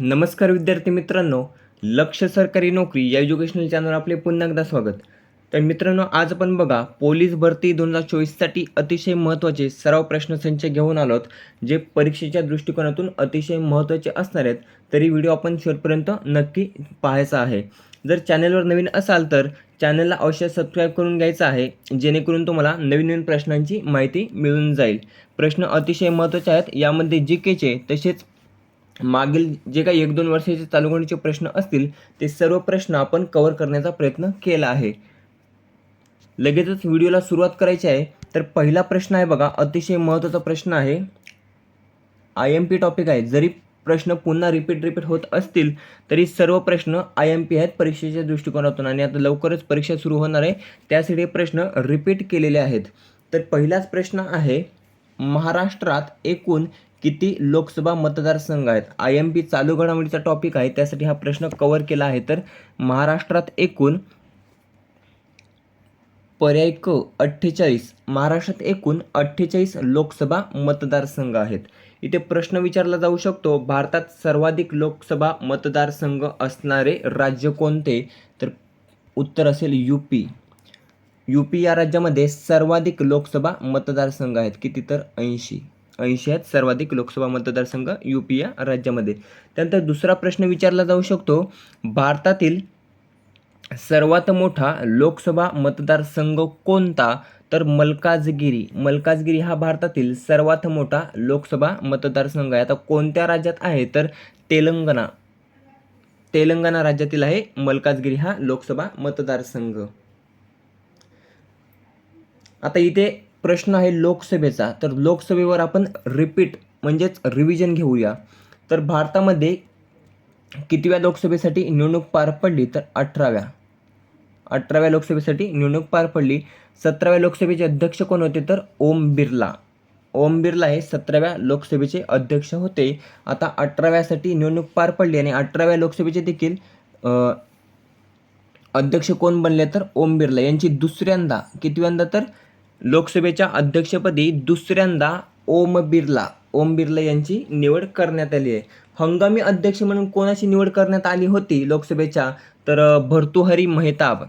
नमस्कार विद्यार्थी मित्रांनो लक्ष सरकारी नोकरी या एज्युकेशनल चॅनलवर आपले पुन्हा एकदा स्वागत. तर मित्रांनो आज आपण बघा पोलीस भरती दोन हजार चोवीससाठी अतिशय महत्त्वाचे सराव प्रश्नसंच घेऊन आलोत जे परीक्षेच्या दृष्टिकोनातून अतिशय महत्त्वाचे असणार आहेत. तरी व्हिडिओ आपण शेवटपर्यंत नक्की पाहायचा आहे. जर चॅनलवर नवीन असाल तर चॅनलला अवश्य सबस्क्राईब करून घ्यायचं आहे जेणेकरून तुम्हाला नवीन नवीन प्रश्नांची माहिती मिळून जाईल. प्रश्न अतिशय महत्त्वाचे आहेत यामध्ये जी केचे तसेच मागील जे काही एक दोन वर्षाचे चालूगणीचे प्रश्न असतील ते सर्व प्रश्न आपण कव्हर करण्याचा प्रयत्न केला आहे. लगेचच व्हिडिओला सुरुवात करायची आहे. तर पहिला प्रश्न आहे बघा अतिशय महत्त्वाचा प्रश्न आहे. आय एम पी टॉपिक आहे. जरी प्रश्न पुन्हा रिपीट रिपीट होत असतील तरी सर्व प्रश्न आय एम पी आहेत परीक्षेच्या दृष्टिकोनातून आणि आता लवकरच परीक्षा सुरू होणार आहे. त्यासाठी प्रश्न रिपीट केलेले आहेत. तर पहिलाच प्रश्न आहे महाराष्ट्रात एकूण किती लोकसभा मतदारसंघ आहेत? आय एम पी चालू घडामोडीचा टॉपिक आहे. त्यासाठी हा प्रश्न कवर केला आहे. तर महाराष्ट्रात एकूण पर्याय क अठ्ठेचाळीस महाराष्ट्रात एकूण अठ्ठेचाळीस लोकसभा मतदारसंघ आहेत. इथे प्रश्न विचारला जाऊ शकतो भारतात सर्वाधिक लोकसभा मतदारसंघ असणारे राज्य कोणते? तर उत्तर असेल यू पी यू पी या राज्यामध्ये सर्वाधिक लोकसभा मतदारसंघ आहेत. किती तर? ऐंशी. ऐंशी आहेत सर्वाधिक लोकसभा मतदारसंघ यू पी या राज्यामध्ये. त्यानंतर दुसरा प्रश्न विचारला जाऊ शकतो. भारतातील सर्वात मोठा लोकसभा मतदारसंघ कोणता? तर मलकाजगिरी. मलकाजगिरी हा भारतातील सर्वात मोठा लोकसभा मतदारसंघ आहे. आता कोणत्या राज्यात आहे? तर तेलंगणा. तेलंगणा राज्यातील आहे. मलकाजगिरी हा लोकसभा मतदारसंघ. आता इथे प्रश्न आहे लोकसभेचा. तर लोकसभेवर आपण रिपीट म्हणजेच रिव्हिजन घेऊया. तर भारतामध्ये कितव्या लोकसभेसाठी निवडणूक पार पडली? तर अठराव्या. अठराव्या लोकसभेसाठी निवडणूक पार पडली. सतराव्या लोकसभेचे अध्यक्ष कोण होते? तर ओम बिर्ला. ओम बिर्ला हे सतराव्या लोकसभेचे अध्यक्ष होते. आता अठराव्यासाठी निवडणूक पार पडली आणि अठराव्या लोकसभेचे देखील अध्यक्ष कोण बनले? तर ओम बिर्ला. यांची दुसऱ्यांदा कितव्यांदा तर लोकसभेच्या अध्यक्षपदी दुसऱ्यांदा ओम बिर्ला ओम बिर्ला यांची निवड करण्यात आली आहे. हंगामी अध्यक्ष म्हणून कोणाची निवड करण्यात आली होती लोकसभेच्या? तर भर्तुहरी मेहताब.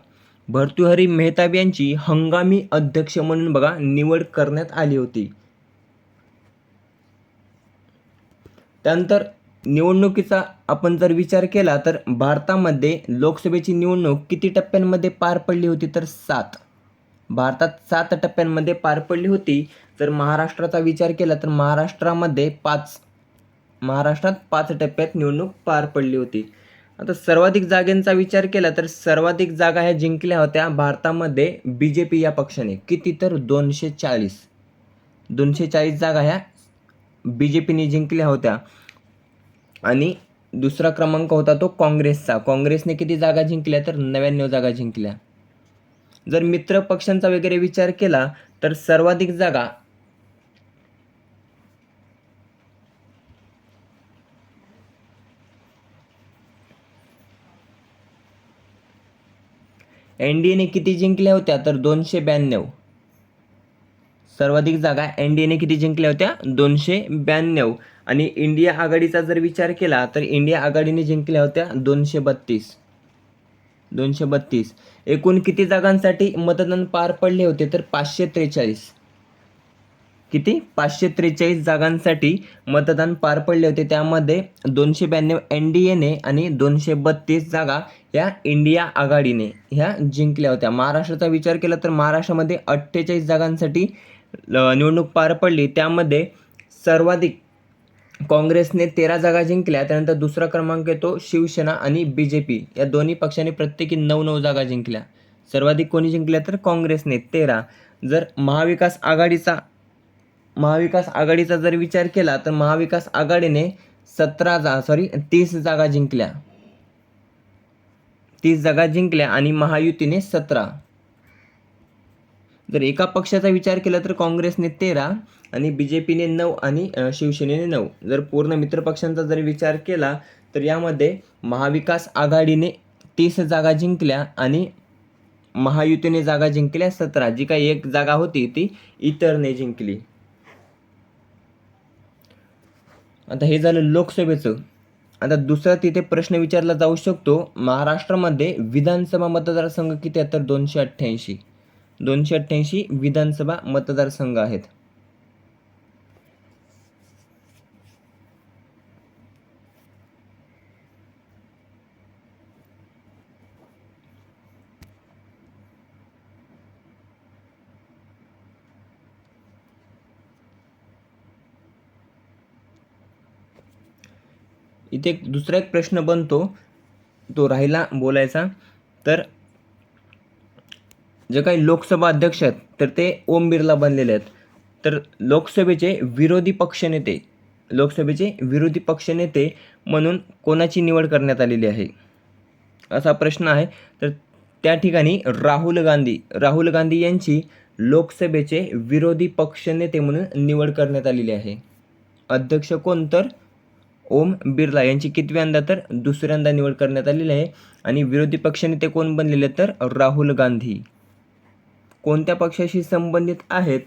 भर्तुहरी मेहताब यांची हंगामी अध्यक्ष म्हणून बघा निवड करण्यात आली होती. त्यानंतर निवडणुकीचा आपण जर विचार केला तर भारतामध्ये लोकसभेची निवडणूक किती टप्प्यांमध्ये पार पडली होती? तर सात. भारतात सात टप्प्यांमध्ये पार पडली होती. जर महाराष्ट्राचा विचार केला तर महाराष्ट्रामध्ये पाच महाराष्ट्रात पाच टप्प्यात निवडणूक पार पडली होती. आता सर्वाधिक जागेंचा विचार केला तर सर्वाधिक जागा ह्या जिंकल्या होत्या भारतामध्ये बी जे पी या पक्षाने. किती तर? दोनशे चाळीस दोनशे चाळीस जागा ह्या बी जे पीने जिंकल्या होत्या. आणि दुसरा क्रमांक होता तो काँग्रेसचा. काँग्रेसने किती जागा जिंकल्या तर? नव्याण्णव जागा जिंकल्या. जर मित्र पक्षांचा वगैरे विचार केला तर सर्वाधिक जागा एन डी एने किती जिंकल्या होत्या? तर दोनशे ब्याण्णव. सर्वाधिक जागा एन डी एने किती जिंकल्या होत्या? दोनशे ब्याण्णव. आणि इंडिया आघाडीचा जर विचार केला तर इंडिया आघाडीने जिंकल्या होत्या दोनशे बत्तीस. दोनशे बत्तीस. एकूण किती जागांसाठी मतदान पार पडले होते तर पाचशे त्रेचाळीस. किती? पाचशे त्रेचाळीस जागांसाठी मतदान पार पडले होते. त्यामध्ये दोनशे ब्याण्णव एन डी एने आणि दोनशे बत्तीस जागा या इंडिया आघाडीने ह्या जिंकल्या होत्या. महाराष्ट्राचा विचार केला तर महाराष्ट्रामध्ये अठ्ठेचाळीस जागांसाठी निवडणूक पार पडली. त्यामध्ये सर्वाधिक काँग्रेसने तेरा जागा जिंकल्या त्यानंतर दुसरा क्रमांक येतो शिवसेना आणि बी जे पी या दोन्ही पक्षांनी प्रत्येकी नऊ नऊ जागा जिंकल्या. सर्वाधिक कोणी जिंकल्या तर काँग्रेसने तेरा. जर महाविकास आघाडीचा महाविकास आघाडीचा जर विचार केला तर महाविकास आघाडीने सतरा जा सॉरी तीस जागा जिंकल्या. तीस जागा जिंकल्या आणि महायुतीने सतरा. जर एका पक्षाचा विचार केला तर काँग्रेसने तेरा आणि बी जे पीने नऊ आणि शिवसेनेने नऊ. जर पूर्ण मित्रपक्षांचा जर विचार केला तर यामध्ये महाविकास आघाडीने तीस जागा जिंकल्या आणि महायुतीने जागा जिंकल्या सतरा. जी काही एक जागा होती ती इतरने जिंकली. आता हे झालं लोकसभेचं. आता दुसरा तिथे प्रश्न विचारला जाऊ शकतो. महाराष्ट्रामध्ये विधानसभा मतदारसंघ किती आहेत? तर दोनशे अठ्ठ्याऐंशी. दोनशे अठ्ठ्याऐंशी विधानसभा मतदारसंघ आहेत. इथे एक दुसरा एक प्रश्न बनतो. तो राहिला बोलायचा. तर जे काही लोकसभा अध्यक्ष आहेत तर ते ओम बिर्ला बनलेले आहेत. तर लोकसभेचे विरोधी पक्षनेते लोकसभेचे विरोधी पक्षनेते म्हणून कोणाची निवड करण्यात आलेली आहे? असा प्रश्न आहे. तर त्या ठिकाणी राहुल गांधी राहुल गांधी यांची लोकसभेचे विरोधी पक्षनेते म्हणून निवड करण्यात आलेली आहे. अध्यक्ष कोण? तर ओम बिर्ला यांची कितव्यांदा तर दुसऱ्यांदा निवड करण्यात आलेली आहे. आणि विरोधी पक्षनेते कोण बनलेले तर राहुल गांधी. कोणत्या पक्षाशी संबंधित आहेत?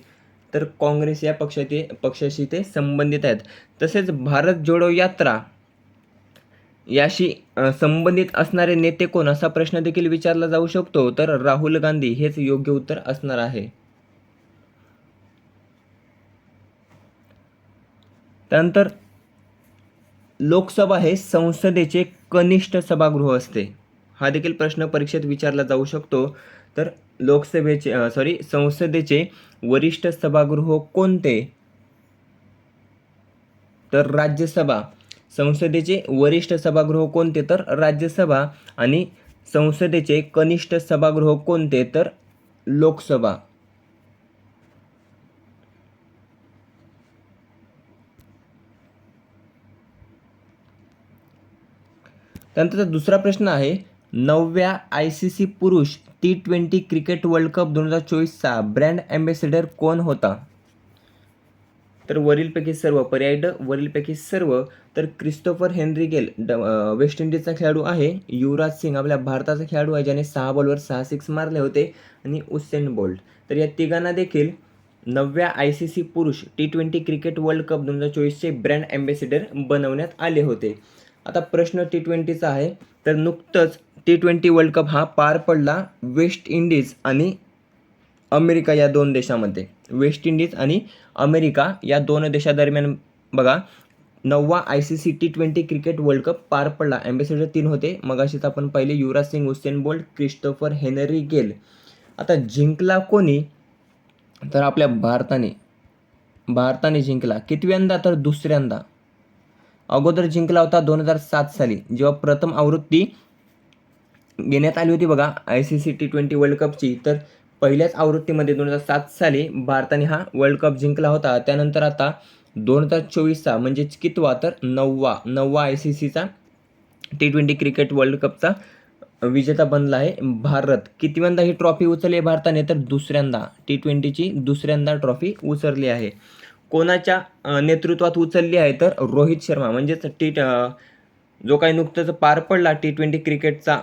तर काँग्रेस या पक्षाचे पक्षाशी ते संबंधित आहेत. तसेच भारत जोडो यात्रा याशी संबंधित असणारे नेते कोण असा प्रश्न देखील विचारला जाऊ शकतो. तर राहुल गांधी हेच योग्य उत्तर असणार आहे. त्यानंतर लोकसभा हे संसदेचे कनिष्ठ सभागृह असते. हा देखील प्रश्न परीक्षेत विचारला जाऊ शकतो. तर लोकसभेचे सॉरी संसदेचे वरिष्ठ सभागृह कोणते? तर राज्यसभा. संसदेचे वरिष्ठ सभागृह कोणते? तर राज्यसभा. आणि संसदेचे कनिष्ठ सभागृह कोणते? तर लोकसभा. त्यानंतरचा दुसरा प्रश्न आहे नवव्या आय सी सी पुरुष T twenty cricket world cup दोन हजार चोवीसचा ब्रँड ॲम्बेसेडर कोण होता? तर वरीलपैकी सर्व पर्याय ड वरीलपैकी सर्व. तर क्रिस्टोफर हेनरी गेल ड वेस्ट इंडिजचा खेळाडू आहे. युवराज सिंग आपल्या भारताचा खेळाडू आहे ज्याने सहा बॉलवर सहा सिक्स मारले होते. आणि उसेन बोल्ट. तर या तिघांना देखील नवव्या आय सी सी पुरुष T twenty cricket world cup दोन हजार चोवीसचे ब्रँड ॲम्बेसेडर बनवण्यात आले होते. आता प्रश्न टी ट्वेंटीचा आहे. तर नुकतंच टी ट्वेंटी वर्ल्ड कप हा पार पडला वेस्ट इंडिज आणि अमेरिका या दोन देशामध्ये. वेस्ट इंडिज आणि अमेरिका या दोन देशादरम्यान बघा नववा I C C T twenty cricket world cup पार पडला. ॲम्बेसेडर तीन होते. मगाशीच आपण पहिले Yuvraj Singh Usain Bolt Christopher Henry Gayle. आता जिंकला कोणी? तर आपल्या भारताने. भारताने जिंकला. कितव्यांदा? तर दुसऱ्यांदा. अगोदर जिंकला होता दोन हजार सात साली. जेव्हा प्रथम आवृत्ती घेण्यात आली होती बघा I C C T twenty world कपची तर पहिल्याच आवृत्तीमध्ये दोन हजार सात साली भारताने हा वर्ल्ड कप जिंकला होता. त्यानंतर आता दोन हजार चोवीसचा म्हणजेच कितवा तर नववा नववा आय सी सीचा टी ट्वेंटी क्रिकेट वर्ल्ड कपचा विजेता बनला आहे भारत. कितव्यांदा ही ट्रॉफी उचलली आहे भारताने? तर दुसऱ्यांदा टी ट्वेंटीची दुसऱ्यांदा ट्रॉफी उचलली आहे. कोणाच्या नेतृत्वात उचलली आहे तर रोहित शर्मा. म्हणजेच टी जो काही नुकतंच पार पडला टी ट्वेंटी क्रिकेटचा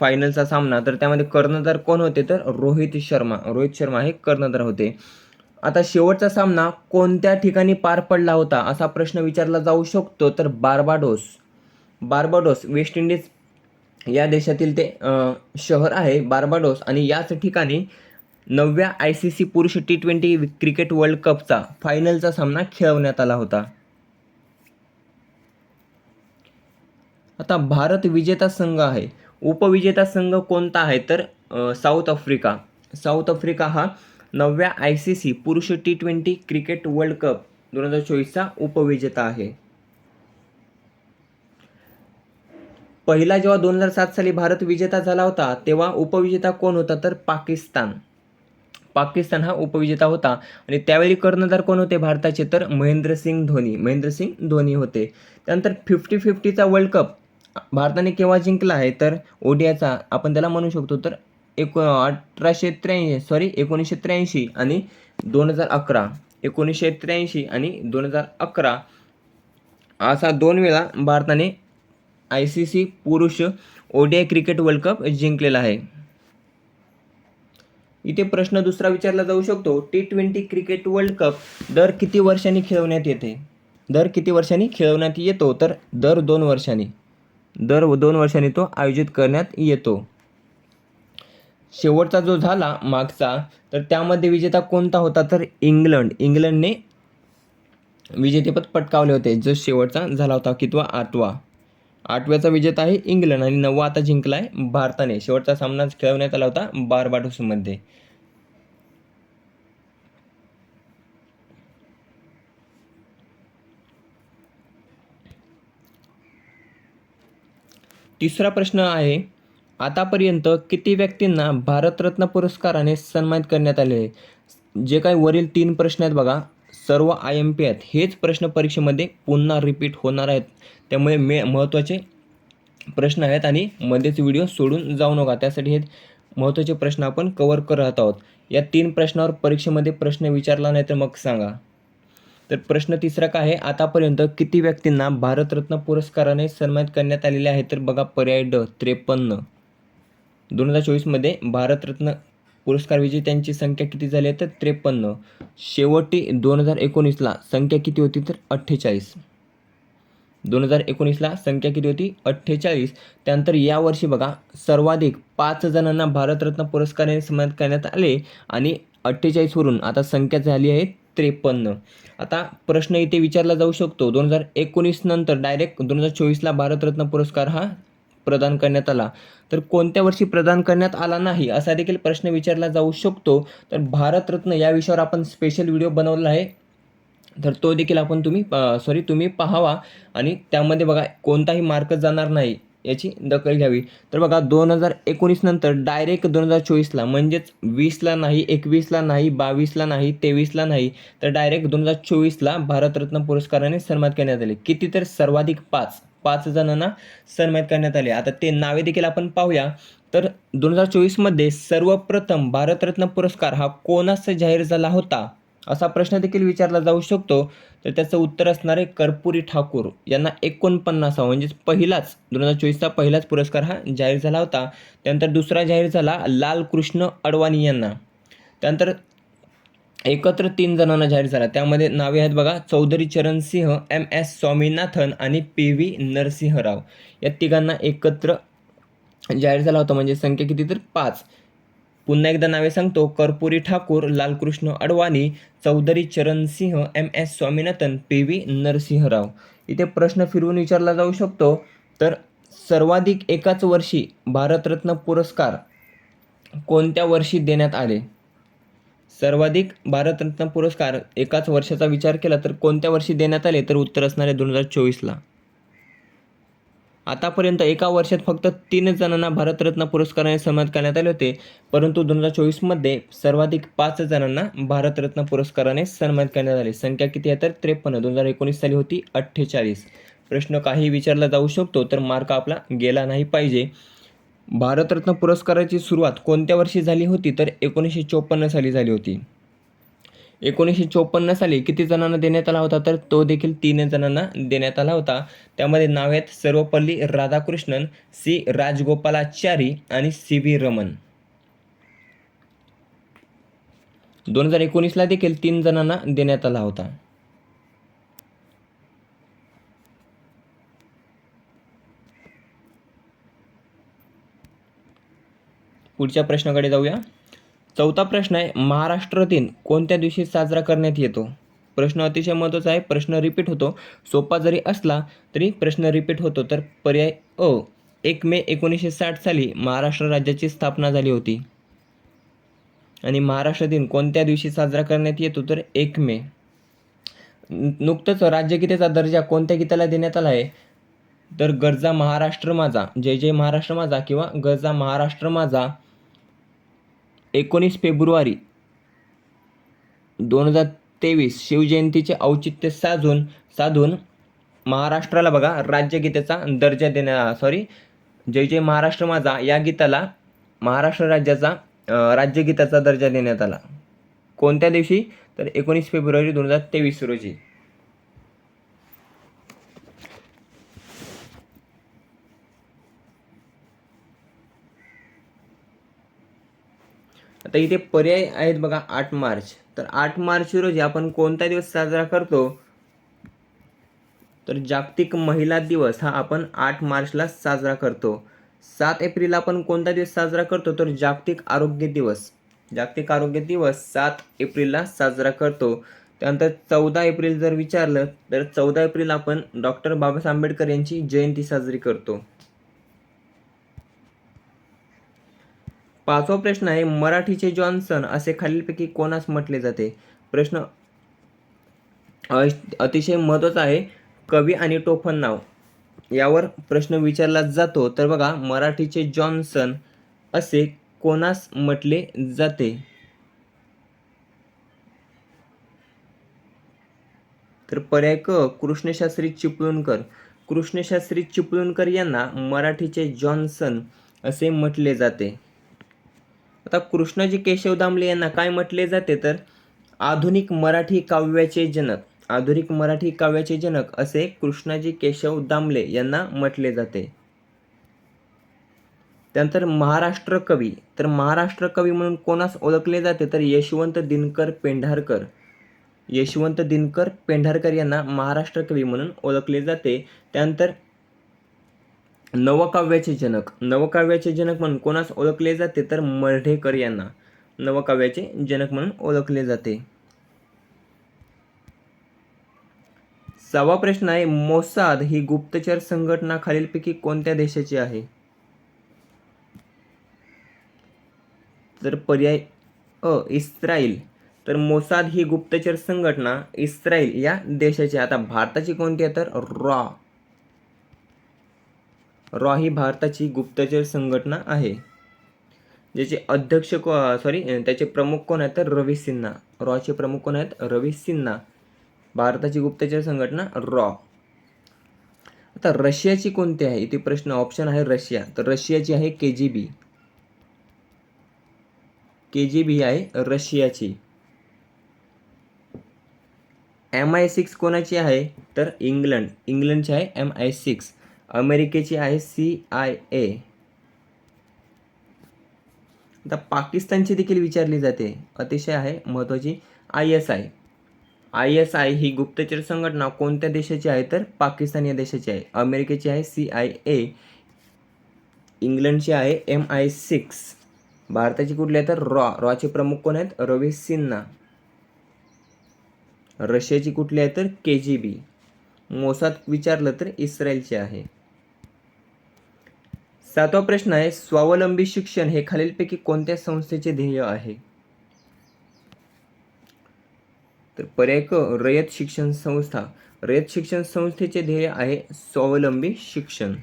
फायनलचा सामना तर त्यामध्ये कर्णधार कोण होते तर रोहित शर्मा. रोहित शर्मा हे कर्णधार होते. आता शेवटचा सामना कोणत्या ठिकाणी पार पडला होता असा प्रश्न विचारला जाऊ शकतो तर बार्बाडोस. बार्बाडोस वेस्ट इंडिज या देशातील ते शहर आहे बार्बाडोस. आणि याच ठिकाणी नवव्या आय सी सी पुरुष टी ट्वेंटी क्रिकेट वर्ल्ड कपचा फायनलचा सामना खेळवण्यात आला होता. आता भारत विजेता संघ आहे. उपविजेता संघ कोणता आहे? तर साऊथ आफ्रिका. साऊथ आफ्रिका हा नवव्या आय सी सी पुरुष T twenty cricket world cup दोन हजार चोवीसचा उपविजेता आहे. पहिला जेव्हा दोन हजार सात साली भारत विजेता झाला होता तेव्हा उपविजेता कोण होता? तर पाकिस्तान. पाकिस्तान हा उपविजेता होता. आणि त्यावेळी कर्णधार कोण होते? भारताचे तर महेंद्रसिंग धोनी. महेंद्रसिंग धोनी होते. त्यानंतर फिफ्टी फिफ्टीचा वर्ल्ड कप भारताने केव्हा जिंकला आहे? तर ओडियाचा. आपण त्याला म्हणू शकतो तर एक अठराशे त्र्याऐंशी सॉरी एकोणीसशे त्र्याऐंशी आणि दोन हजार अकरा. एकोणीसशे त्र्याऐंशी आणि दोन हजार अकरा. असा दोन वेळा भारताने आय सी सी पुरुष ओडीआय क्रिकेट वर्ल्ड कप जिंकलेला आहे. इथे प्रश्न दुसरा विचारला जाऊ शकतो. T twenty cricket world cup दर किती वर्षांनी खेळवण्यात येते? दर किती वर्षांनी खेळवण्यात येतो? तर दर दोन वर्षांनी. दर दोन वर्षांनी तो आयोजित करण्यात येतो. शेवटचा जो झाला मागचा तर त्यामध्ये विजेता कोणता होता? तर इंग्लंड. इंग्लंडने विजेतेपद पटकावले होते. जो शेवटचा झाला होता कितवा आठवा. आठव्याचा विजेता आहे इंग्लंड आणि नववा आता जिंकला आहे भारताने. शेवटचा सामना खेळवण्यात आला होता बारबाडोसमध्ये तिसरा प्रश्न आहे आतापर्यंत किती व्यक्तींना भारतरत्न पुरस्काराने सन्मानित करण्यात आले? आहे जे काही वरील तीन प्रश्न आहेत बघा. सर्व आय एम पी आहेत. हेच प्रश्न परीक्षेमध्ये पुन्हा रिपीट होणार आहेत. त्यामुळे मे महत्त्वाचे प्रश्न आहेत आणि मध्येच व्हिडिओ सोडून जाऊ नका. त्यासाठी हे महत्त्वाचे प्रश्न आपण कवर करत आहोत. या तीन प्रश्नावर परीक्षेमध्ये प्रश्न विचारला नाही तर मग सांगा. तर प्रश्न तिसरा काय आहे? आतापर्यंत किती व्यक्तींना भारतरत्न पुरस्काराने सन्मानित करण्यात आलेले आहे? तर बघा पर्याय ड त्रेपन्न. दोन हजार चोवीसमध्ये भारतरत्न पुरस्कार विजेत्यांची संख्या किती झाली आहे? तर त्रेपन्न. शेवटी दोन हजार एकोणीसला संख्या किती होती? तर अठ्ठेचाळीस. दोन हजार एकोणीसला संख्या किती होती? अठ्ठेचाळीस. त्यानंतर यावर्षी बघा सर्वाधिक पाच जणांना भारतरत्न पुरस्काराने सन्मानित करण्यात आले आणि अठ्ठेचाळीसवरून आता संख्या झाली आहे त्रेपन्न. आता प्रश्न इथे विचारला जाऊ शकतो. दोन हजार एकोणीस नंतर डायरेक्ट दोन हजार चोवीसला भारतरत्न पुरस्कार हा प्रदान करण्यात आला. तर कोणत्या वर्षी प्रदान करण्यात आला नाही असा देखील प्रश्न विचारला जाऊ शकतो. तर भारतरत्न या विषयावर आपण स्पेशल व्हिडिओ बनवला आहे. तर तो देखील आपण तुम्ही सॉरी तुम्ही पाहावा. आणि त्यामध्ये बघा कोणताही मार्क जाणार नाही याची दखल घ्यावी. तर बघा दोन हजार एकोणीस नंतर डायरेक्ट दोन हजार चोवीसला म्हणजेच वीसला नाही एकवीसला नाही बावीसला नाही तेवीसला नाही तर डायरेक्ट दोन हजार चोवीसला भारतरत्न पुरस्काराने सन्मान करण्यात आले. किती तर सर्वाधिक पाच. पाच जणांना सन्मानित करण्यात आले. आता ते नावे देखील आपण पाहूया. तर दोन हजार चोवीसमध्ये सर्वप्रथम भारतरत्न पुरस्कार हा कोणास जाहीर झाला होता? असा प्रश्न देखील विचारला जाऊ शकतो. तर त्याचं उत्तर असणार आहे कर्पुरी ठाकूर. यांना एकोणपन्नासा म्हणजेच पहिलाच दोन हजार चोवीसचा पहिलाच पुरस्कार हा जाहीर झाला होता. त्यानंतर दुसरा जाहीर झाला लालकृष्ण अडवाणी यांना. त्यानंतर एकत्र तीन जणांना जाहीर झाला. त्यामध्ये नावे आहेत बघा चौधरी चरण सिंह एम एस स्वामीनाथन आणि पी व्ही नरसिंहराव. या तिघांना एकत्र जाहीर झाला होता म्हणजे संख्या किती तर? पाच. पुन्हा एकदा नावे सांगतो. Karpoori Thakur Lalkrishna Advani Chaudhary Charan Singh M S Swaminathan P V Narasimharao. इथे प्रश्न फिरवून विचारला जाऊ शकतो. तर सर्वाधिक एकाच वर्षी भारतरत्न पुरस्कार कोणत्या वर्षी देण्यात आले? सर्वाधिक भारतरत्न पुरस्कार एकाच वर्षाचा विचार केला तर कोणत्या वर्षी देण्यात आले तर उत्तर असणार आहे दोन हजार चोवीसला. आतापर्यंत एका वर्षात फक्त तीन जणांना भारतरत्न पुरस्काराने सन्मानित करण्यात आले होते परंतु दोन हजार चोवीसमध्ये सर्वाधिक पाच जणांना भारतरत्न पुरस्काराने सन्मानित करण्यात आले. संख्या किती आहे तर त्रेपन्न. दोन हजार एकोणीस साली होती अठ्ठेचाळीस. प्रश्न काही विचारला जाऊ शकतो तर मार्क आपला गेला नाही पाहिजे. भारतरत्न पुरस्काराची सुरुवात कोणत्या वर्षी झाली होती? तर एकोणीसशे चोपन्न साली झाली होती. एकोणीसशे चोपन्न साली किती जणांना देण्यात आला होता? तर तो देखील तीन जणांना देण्यात आला होता. त्यामध्ये नाव आहेत सर्वपल्ली राधाकृष्णन सी. राजगोपालाचारी आणि सी. व्ही. रमन. दोन हजार एकोणीसला देखील तीन जणांना देण्यात आला होता. पुढच्या प्रश्नाकडे जाऊया. चौथा प्रश्न आहे महाराष्ट्र दिन कोणत्या दिवशी साजरा करण्यात येतो? प्रश्न अतिशय महत्त्वाचा आहे प्रश्न रिपीट होतो. सोपा जरी असला तरी प्रश्न रिपीट होतो तर पर्याय अ. एक मे एकोणीसशे साठ साली महाराष्ट्र राज्याची स्थापना झाली होती. आणि महाराष्ट्र दिन कोणत्या दिवशी साजरा करण्यात येतो तर एक मे. नुकतंच राज्यगीतेचा दर्जा कोणत्या गीताला देण्यात आला आहे? तर गरजा महाराष्ट्र माझा जय जय महाराष्ट्र माझा किंवा गरजा महाराष्ट्र माझा एकोणीस फेब्रुवारी दोन हजार तेवीस शिवजयंतीचे औचित्य साधून साधून महाराष्ट्राला बघा राज्यगीतेचा दर्जा देण्या सॉरी जय जय महाराष्ट्र माझा या गीताला महाराष्ट्र राज्याचा राज्यगीताचा दर्जा देण्यात आला. कोणत्या दिवशी? तर एकोणीस फेब्रुवारी दोन हजार तेवीस रोजी. आता इथे पर्याय आहेत बघा आठ मार्च. तर आठ मार्च रोजी आपण कोणता दिवस साजरा करतो? तर जागतिक महिला दिवस हा आपण आठ मार्चला साजरा करतो. सात एप्रिल आपण कोणता दिवस साजरा करतो? तर जागतिक आरोग्य दिवस. जागतिक आरोग्य दिवस सात एप्रिलला साजरा करतो. त्यानंतर चौदा एप्रिल जर विचारलं तर चौदा एप्रिल आपण डॉक्टर बाबासाहेब आंबेडकर यांची जयंती साजरी करतो. पाचवा प्रश्न आहे मराठीचे जॉन्सन असे खालीलपैकी कोणास म्हटले जाते? प्रश्न अतिशय महत्त्वाचा आहे कवी आणि टोपण नाव. यावर प्रश्न विचारला जातो तर बघा मराठीचे जॉन्सन असे कोणास म्हटले जाते? तर पर्याय क कृष्णशास्त्री चिपळूणकर. कृष्णशास्त्री चिपळूणकर यांना मराठीचे जॉन्सन असे म्हटले जाते. आता कृष्णाजी केशव दामले यांना काय म्हटले जाते तर? आधुनिक मराठी काव्याचे जनक. आधुनिक मराठी काव्याचे जनक असे कृष्णाजी केशव दामले यांना म्हटले जाते. त्यानंतर महाराष्ट्र कवी. तर महाराष्ट्र कवी म्हणून कोणास ओळखले जाते तर? यशवंत दिनकर पेंढारकर. यशवंत दिनकर पेंढारकर यांना महाराष्ट्र कवी म्हणून ओळखले जाते. त्यानंतर नवकाव्याचे जनक. नवकाव्याचे जनक म्हणून कोणास ओळखले जाते? तर मर्ढेकर यांना. नवकाव्याचे जनक म्हणून ओळखले जाते. सहावा प्रश्न आहे मोसाद ही गुप्तचर संघटना खालीलपैकी कोणत्या देशाची आहे? तर पर्याय अ इस्रायल तर मोसाद ही गुप्तचर संघटना इस्रायल या देशाची आता भारताची कोणती आहे? तर रॉ. रॉ ही भारताची गुप्तचर संघटना आहे. ज्याचे अध्यक्ष को सॉरी त्याचे प्रमुख कोण आहेत तर रवी सिन्हा. रॉचे प्रमुख कोण आहेत? रवी सिन्हा. भारताची गुप्तचर संघटना रॉ. आता रशियाची कोणती आहे? इथे प्रश्न ऑप्शन आहे रशिया. तर रशियाची आहे के जी बी के जी बी आहे रशियाची. एम आय सिक्स कोणाची आहे? तर इंग्लंड. इंग्लंडची आहे एम आय सिक्स अमेरिकेची आहे सी आय ए. आता पाकिस्तानची देखील विचारली जाते. अतिशय आहे महत्त्वाची I S I. I S I ही गुप्तचर संघटना कोणत्या देशाची आहे तर पाकिस्तान या देशाची आहे. अमेरिकेची आहे सी आय ए. इंग्लंडची आहे एम आय सिक्स. भारताची कुठली आहे तर रॉ. रॉचे प्रमुख कोण आहेत? रवी सिन्हा. रशियाची कुठली आहे तर के जी बी. मोसाद विचारलं तर इस्रायलची आहे. सातवा प्रश्न आहे स्वावलंबी शिक्षण हे खालीलपैकी कोणत्या संस्थेचे ध्येय आहे? तर पर्याय क रयत शिक्षण संस्था. रयत शिक्षण संस्थेचे ध्येय आहे स्वावलंबी शिक्षण.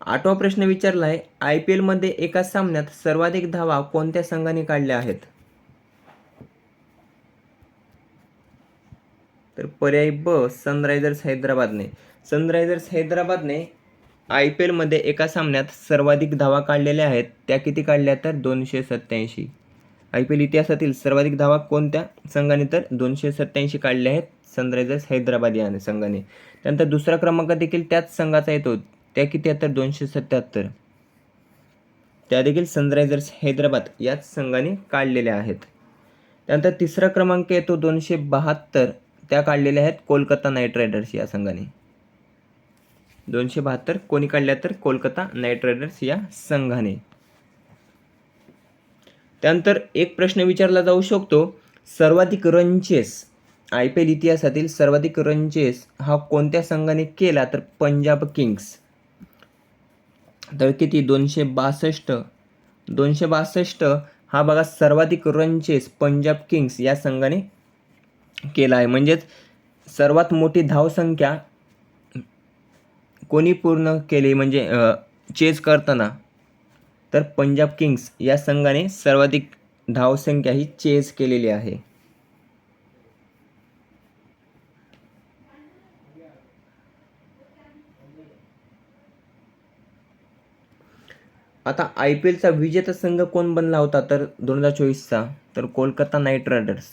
आठवा प्रश्न विचारला आहे आय पी एलमध्ये एका सामन्यात सर्वाधिक धावा कोणत्या संघाने काढल्या आहेत? तर पर्याय ब सनरायझर्स हैदराबादने. सनरायझर्स हैदराबादने आय पी एलमध्ये एका सामन्यात सर्वाधिक धावा काढलेल्या आहेत. त्या किती काढल्या तर दोनशे सत्त्याऐंशी. आय पी एल इतिहासातील सर्वाधिक धावा कोणत्या संघाने तर दोनशे सत्त्याऐंशी काढल्या आहेत? सनरायझर्स हैदराबाद या संघाने. त्यानंतर दुसरा क्रमांक देखील त्याच संघाचा येतो. त्या किती आहेत तर दोनशे सत्त्याहत्तर. त्या देखील सनरायझर्स हैदराबाद याच संघाने काढलेल्या आहेत. त्यानंतर तिसरा क्रमांक येतो दोनशे बहात्तर. त्या काढलेल्या आहेत कोलकाता नाईट रायडर्स या संघाने. दोनशे बहात्तर कोणी काढल्या तर कोलकाता नाईट रायडर्स या संघाने. त्यानंतर एक प्रश्न विचारला जाऊ शकतो सर्वाधिक रंचेस आय पी एल इतिहासातील सर्वाधिक रंचेस हा कोणत्या संघाने केला तर पंजाब किंग्स? तर किती? दोनशे बासष्ट. दोनशे बासष्ट हा बघा सर्वाधिक रंचेस पंजाब किंग्स या संघाने केला आहे. म्हणजेच सर्वात मोठी धावसंख्या कोणी पूर्ण केले म्हणजे चेस करताना तर पंजाब किंग्स या संघाने सर्वाधिक धावसंख्या ही चेस केलेली आहे. आता आय पी एलचा विजेता संघ कोण बनला होता? तर दोन हजार चोवीसचा तर कोलकाता नाईट रायडर्स.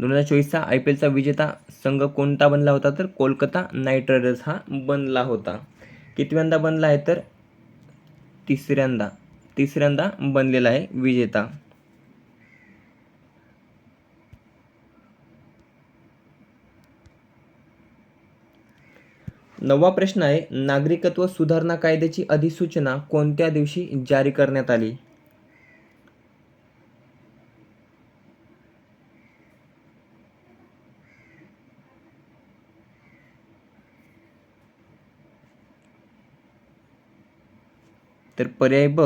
दोन हजार चोवीसचा आय पी एलचा विजेता संघ कोणता बनला होता तर कोलकाता नाईट रायडर्स हा बनला होता. कितव्यांदा बनला आहे तर तिसऱ्यांदा तिसऱ्यांदा बनलेला आहे विजेता. नववा प्रश्न आहे नागरिकत्व सुधारणा कायद्याची अधिसूचना कोणत्या दिवशी जारी करण्यात आली? तर पर्याय ब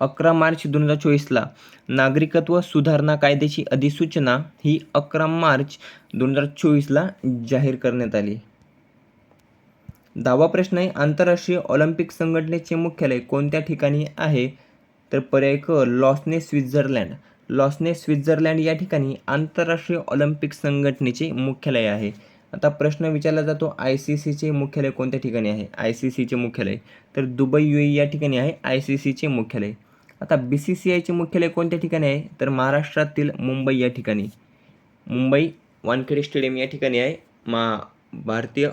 अकरा मार्च दोन हजार चोवीसला नागरिकत्व सुधारणा कायद्याची अधिसूचना ही अकरा मार्च दोन हजार चोवीसला जाहीर करण्यात आली. दहावा प्रश्न आहे आंतरराष्ट्रीय ऑलिम्पिक संघटनेचे मुख्यालय कोणत्या ठिकाणी आहे? तर पर्याय क लॉसने स्वित्झर्लँड. लॉसने स्वित्झर्लँड या ठिकाणी आंतरराष्ट्रीय ऑलिम्पिक संघटनेचे मुख्यालय आहे. आता प्रश्न विचारला जातो आय सी सीचे मुख्यालय कोणत्या ठिकाणी आहे? आय सी सीचे मुख्यालय. तर दुबई यू या ठिकाणी आहे आय सी सीचे मुख्यालय. आता बी सी सी आयचे मुख्यालय कोणत्या ठिकाणी आहे? तर महाराष्ट्रातील मुंबई या ठिकाणी. मुंबई वानखेडे स्टेडियम या ठिकाणी आहे. मा भारतीय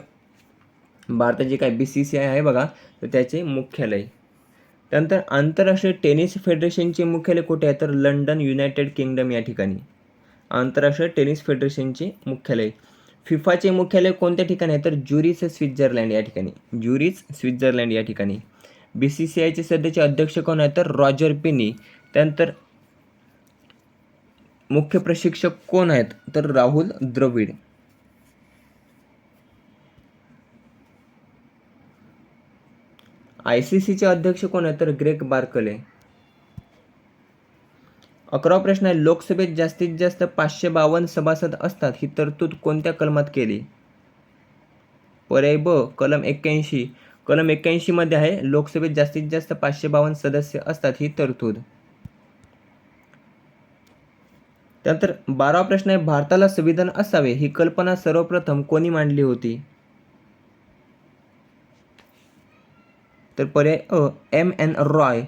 भारताचे काय बी सी सी आय आहे बघा तर त्याचे मुख्यालय. त्यानंतर आंतरराष्ट्रीय टेनिस फेडरेशनचे मुख्यालय कुठे आहे? तर लंडन युनायटेड किंगडम या ठिकाणी. आंतरराष्ट्रीय टेनिस फेडरेशनचे मुख्यालय. फिफाचे मुख्यालय कोणत्या ठिकाणी आहे? तर ज्युरिच स्वित्झर्लंड या ठिकाणी. ज्युरिच स्वित्झर्लंड या ठिकाणी. बी सी सी आयचे सध्याचे अध्यक्ष कोण आहेत? तर रॉजर पेनी. त्यानंतर मुख्य प्रशिक्षक कोण आहेत? तर राहुल द्रविड. आय सी सीचे अध्यक्ष कोण आहेत? तर ग्रेक बार्कले. अकरावा प्रश्न आहे लोकसभेत जास्तीत जास्त पाचशे बावन्न सभासद असतात. ही तरतूद कोणत्या कलमात केली? पर्याय ब कलम एक्क्याऐंशी. कलम एक्क्याऐंशीमध्ये आहे लोकसभेत जास्तीत जास्त पाचशे बावन्न सदस्य असतात ही तरतूद. त्यानंतर बारावा प्रश्न आहे भारताला संविधान असावे ही कल्पना सर्वप्रथम कोणी मांडली होती? तर पर्याय अ एम एन रॉय.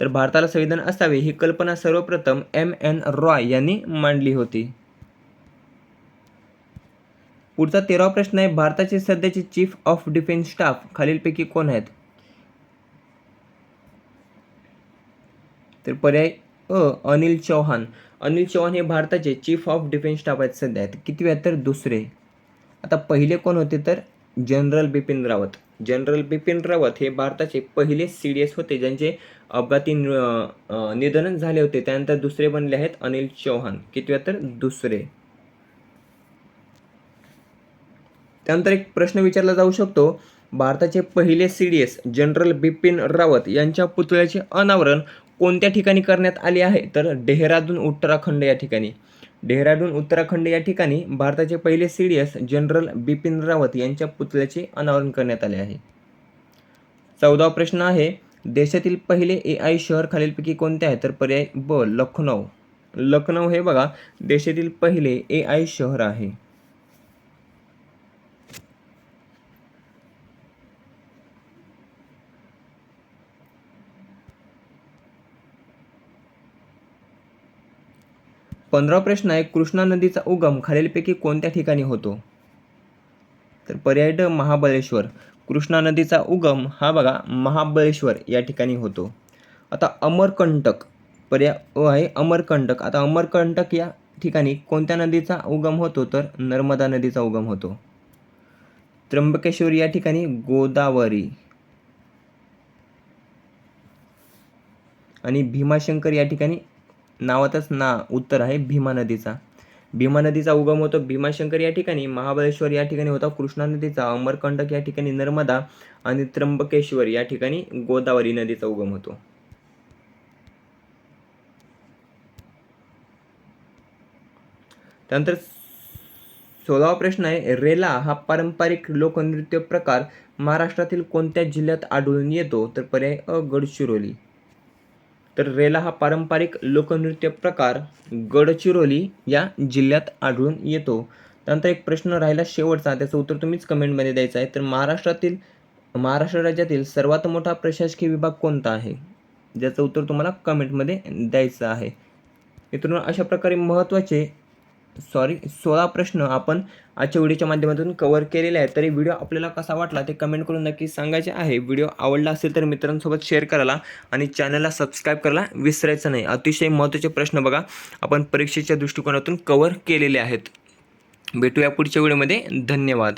तर भारताला संविधान असावे ही कल्पना सर्वप्रथम एम एन रॉय यांनी मांडली होती. पुढचा तेरावा प्रश्न आहे भारताचे सध्याचे चीफ ऑफ डिफेन्स स्टाफ खालीलपैकी कोण आहेत? तर पर्याय अ अनिल चौहान. अनिल चौहान हे भारताचे चीफ ऑफ डिफेन्स स्टाफ आहेत सध्या. आहेत किती आहेत तर दुसरे. आता पहिले कोण होते तर जनरल बिपिन रावत. जनरल बिपिन रावत हे भारताचे पहिले सी डी एस होते ज्यांचे अपघाती निधन झाले होते. त्यानंतर दुसरे बनले आहेत अनिल चौहान. कितव्या तर दुसरे. त्यानंतर एक प्रश्न विचारला जाऊ शकतो. भारताचे पहिले C D S general Bipin Rawat यांच्या पुतळ्याचे अनावरण कोणत्या ठिकाणी करण्यात आले आहे? तर डेहराडून उत्तराखंड या ठिकाणी. डेहराडून उत्तराखंड या ठिकाणी भारताचे पहिले C D S general Bipin Rawat यांच्या पुतळ्याचे अनावरण करण्यात आले आहे. चौदा प्रश्न आहे देशातील पहिले ए आय शहर खालीलपैकी कोणते आहे? तर पर्याय ब लखनौ. लखनौ हे बघा देशातील पहिले ए आय शहर आहे. पंधरा प्रश्न आहे कृष्णा नदीचा उगम खालीलपैकी कोणत्या ठिकाणी होतो? तर पर्याय ड महाबळेश्वर. कृष्णा नदीचा उगम हा बघा महाबळेश्वर या ठिकाणी होतो. आता अमरकंटक पर्याय आहे अमरकंटक. आता अमरकंटक या ठिकाणी कोणत्या नदीचा उगम होतो? तर नर्मदा नदीचा उगम होतो. त्र्यंबकेश्वर या ठिकाणी गोदावरी आणि भीमाशंकर या ठिकाणी नावातच ना उत्तर आहे भीमा नदीचा. भीमा नदीचा उगम होतो. भीमाशंकर या ठिकाणी महाबळेश्वर या ठिकाणी होता. कृष्णा नदीचा अमरकंटक या ठिकाणी नर्मदा आणि त्र्यंबकेश्वर या ठिकाणी गोदावरी नदीचा उगम होतो. त्यानंतर सोळावा प्रश्न आहे रेला हा पारंपरिक लोकनृत्य प्रकार महाराष्ट्रातील कोणत्या जिल्ह्यात आढळून येतो? तर पर्याय अ गडचिरोली. तर रेला हा पारंपरिक लोकनृत्य प्रकार गडचिरोली या जिल्ह्यात आढळून येतो. त्यानंतर एक प्रश्न राहिला शेवटचा त्याचं उत्तर तुम्हीच कमेंटमध्ये द्यायचं आहे. तर महाराष्ट्रातील महाराष्ट्र राज्यातील सर्वात मोठा प्रशासकीय विभाग कोणता आहे? ज्याचं उत्तर तुम्हाला कमेंटमध्ये द्यायचं आहे. मित्रांनो अशा प्रकारे महत्त्वाचे सॉरी सोळा प्रश्न आपण आजच्या व्हिडिओच्या माध्यमातून कवर केलेले आहेत. तरी व्हिडिओ आपल्याला कसा वाटला ते कमेंट करून नक्की सांगायचे आहे. व्हिडिओ आवडला असेल तर मित्रांसोबत शेअर करायला आणि चॅनलला सबस्क्राईब करायला विसरायचं नाही. अतिशय महत्त्वाचे प्रश्न बघा. आपण परीक्षेच्या दृष्टिकोनातून कवर केलेले आहेत. भेटूया पुढच्या व्हिडिओमध्ये. धन्यवाद.